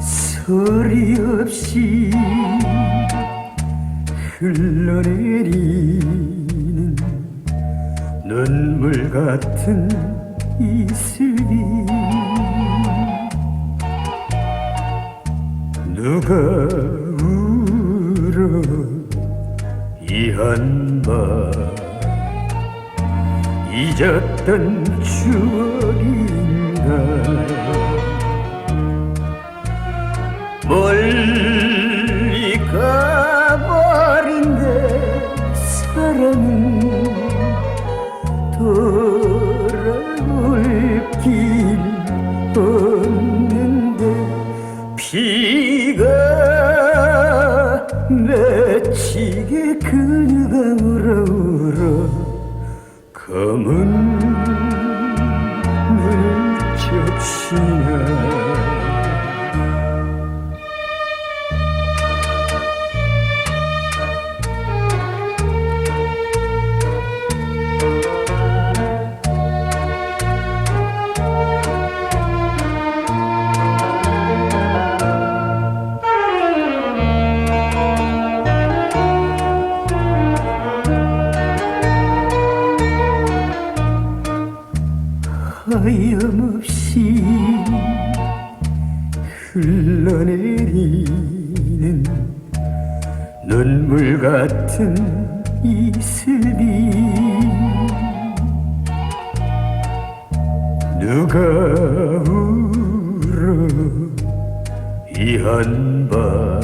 소리 없이 흘러내리는 눈물 같은 누가 울어 이 한밤 잊었던 추억인가? 멀리 가버린 내 사랑은 돌아올 길 없는데 비가 맺히게 그녀가 울어 울어 검은 눈을 적시나 하염없이 흘러내리는 눈물 같은 이슬이 누가 울어 이 한밤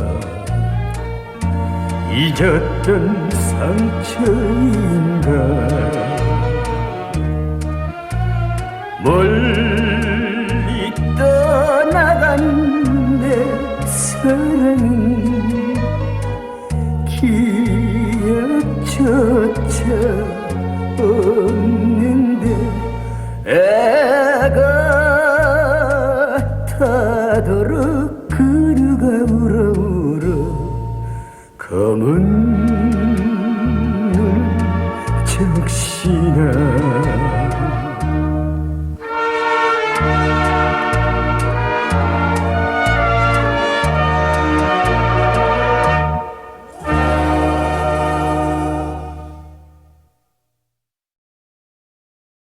잊었던 상처인가 멀리 떠나간 내 사랑은 기억조차 없는데 애가 타도록 그루가 울어 울어 검은 눈 적시나